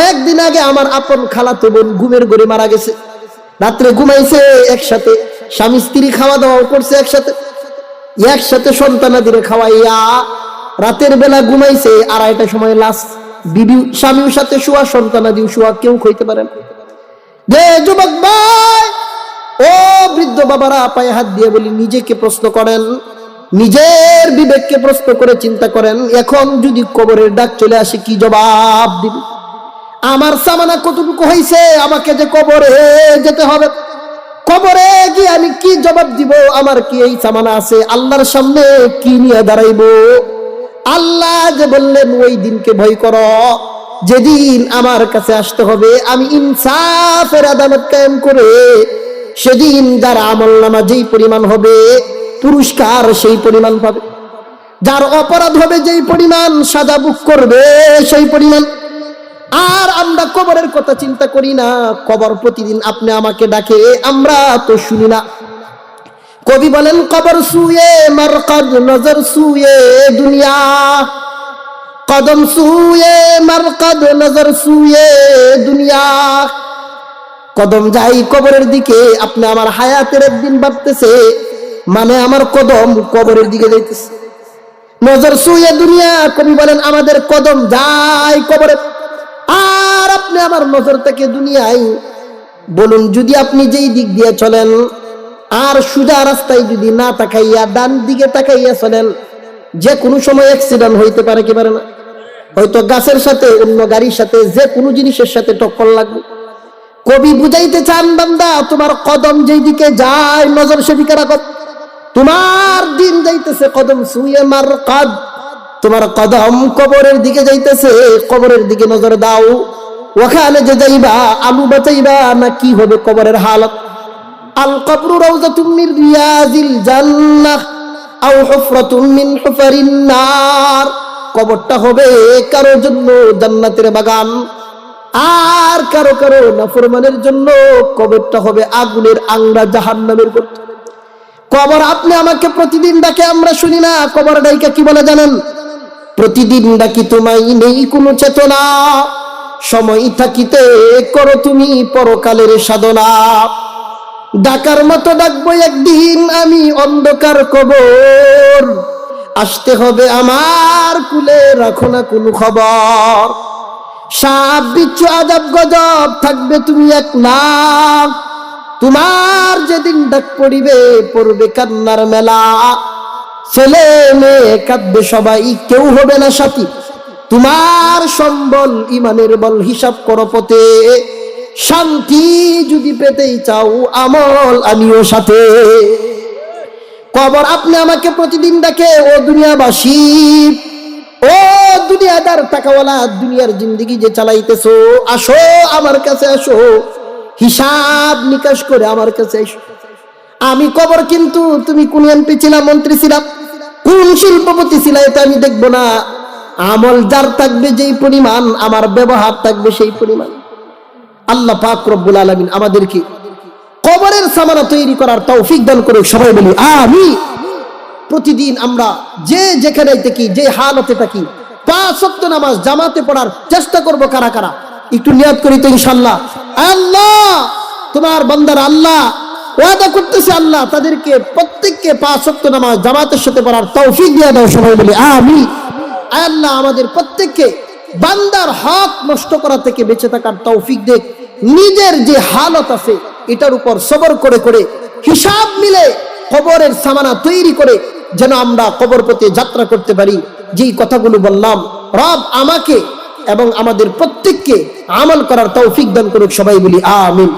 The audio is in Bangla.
কয়েকদিন আগে আমার আপন খালাতো বোন ঘুমের ঘরে মারা গেছে। রাত্রে ঘুমাইছে একসাথে। স্বামী, স্ত্রী খাওয়া দাওয়া করছে একসাথে। একসাথে সন্তানাদিরে খাওয়াইয়া রাতের বেলা ঘুমাইছে আড়াইটা সময় লাশ বিবি স্বামীর সাথে শোয়া, সন্তানাদিও শোয়া, কেউ খইতে পারে না। যে যুবক ভাই, ও বৃদ্ধ বাবারা পায়ে হাত দিয়ে বলি, নিজেকে প্রশ্ন করেন, নিজের বিবেককে প্রশ্ন করে চিন্তা করেন, এখন যদি কবরের ডাক চলে আসে কি জবাব দিবে? আমার সামানা কতটুকু হয়েছে আমাকে যে কবরে যেতে হবে। কবরে গিয়ে আমি কি জবাব দিব? আমার কি এই সামানা আছে? আল্লাহর সামনে কি নিয়ে দাঁড়াইবো? আল্লাহ যে বললেন, ওই দিনকে ভয় করো। যেদিন আমার কাছে আসতে হবে, আমি ইনসাফের আদালত কায়েম করে সেদিন যার আমল নামা যেই পরিমাণ হবে, পুরস্কার সেই পরিমাণ পাবে। যার অপরাধ হবে যেই পরিমাণ, সাজা বুক করবে সেই পরিমাণ। আর আমরা কবরের কথা চিন্তা করি না। কবর প্রতিদিন আপনি আমাকে ডাকে আমরা তো শুনি না। কবি বলেন, কবর সুয়ে মারকাদ নজর সুয়ে দুনিয়া। কদম সুয়ে মারকাদ নজর সুয়ে দুনিয়া। কদম যাই কবরের দিকে, আপনি আমার হায়াতের একদিন ভাবতেছে মানে আমার কদম কবরের দিকে যাইতেছে। নজর সুয়ে দুনিয়া, কবি বলেন, আমাদের কদম যাই কবরে আর আপনি আমার নজর থেকে দুনিয়ায় বলুন, যদি আপনি যেই দিক দিয়ে চলেন, আর সুজা রাস্তায় যদি না তাকাইয়া, ডান দিকে তাকাইয়া চলেন, যে কোনো সময় অ্যাক্সিডেন্ট হইতে পারে কি পারে না? হয়তো গাছের সাথে, অন্য গাড়ির সাথে, যে কোনো জিনিসের সাথে টক্কর লাগবে। কবি বুঝাইতে চান, বান্দা, তোমার কদম যেই দিকে যায়, নজর সেদিকে রাখো। তোমার দিন যাইতেছে কদম সুয়ে মার কদ তোমার কদম কবরের দিকে যাইতেছে, কবরের দিকে নজর দাও। ওখানে যে যাইবা আলু বাঁচাইবা না কি হবে কবরের হালত? আল কবরু রাউজাতুম মিন রিয়াজিল জান্নাহ, আও হুফরাতুম মিন হুফারিন নার। কবরটা হবে কারও জন্য জান্নাতের বাগান, আর কারও কারও নাফরমানের জন্য কবরটা হবে আগুনের আংরা জাহান্নামের গর্ত কবর আপনি আমাকে প্রতিদিন ডাকে, আমরা শুনি না। কবর ডাইকা কি বলে জানেন? প্রতিদিন ডাকি তোমায় নেই কোনো চেতনা। সময় থাকিতে করো তুমি পরকালের সাধনা। ডাকার মতো ডাকবো একদিন আমি অন্ধকার কবর। আসতে হবে আমার কুলে, রাখো না কোনো খবর। সাপ, বিচ্ছু, আজাব, গজব থাকবে তুমি এক নাম তোমার যেদিন ডাক পড়িবে, পড়বে কান্নার মেলা। ছেলে মেয়ে কাঁদবে সবাই, কেউ হবে না সাথী। তোমার সম্বল, ইমানের বল হিসাব করো পথে। শান্তি যদি পেতেই চাও, আমল আমিও সাথে। কবর আপনি আমাকে প্রতিদিন ডাকে, ও দুনিয়াবাসী। ও দুনিয়াদার টাকাওয়ালা, দুনিয়ার জিন্দিগি যে চালাইতেছো, আসো আমার কাছে আসো। হিসাব নিকাশ করে আমার কাছে আসো আমি কবর কিন্তু তুমি কোন এমপি ছিলাম, মন্ত্রী ছিলাম, কোন শিল্পপতি ছিল এটা আমি দেখব না। আমল যার থাকবে যেই পরিমাণ, আমার ব্যবহার থাকবে সেই পরিমাণ। আল্লাহ পাক রব্বুল আলমিন আমাদেরকে কবরের সামানা তৈরি করার তৌফিক দান করে সবাই বলি আমি প্রতিদিন আমরা যে যেখানে থাকি, যে হালতে থাকি, পাঁচ সপ্তাহ নামাজ জামাতে পড়ার চেষ্টা করব কারা কারা? একটু নিয়াদ করি তো ইনশাল্লাহ আল্লাহ, তোমার বান্দার আল্লাহ, ওয়াদা করতেছে আল্লাহ, তাদেরকে প্রত্যেককে পাঁচ সপ্তাহ নামাজ জামাতের সাথে পড়ার তৌফিক দিয়ে দাও, সবাই বলি আমি আল্লাহ আমাদের প্রত্যেককে বান্দার হক নষ্ট করা থেকে বেঁচে থাকার তৌফিক দেখ। নিজের যে হালত আছে, এটার উপর সবর করে করে, হিসাব মিলে কবরের সামানা তৈরি করে যেন আমরা কবর পথে যাত্রা করতে পারি। যেই কথাগুলো বললাম, রব আমাকে এবং আমাদের প্রত্যেককে আমল করার তৌফিক দান করুক, সবাই বলি আমিন।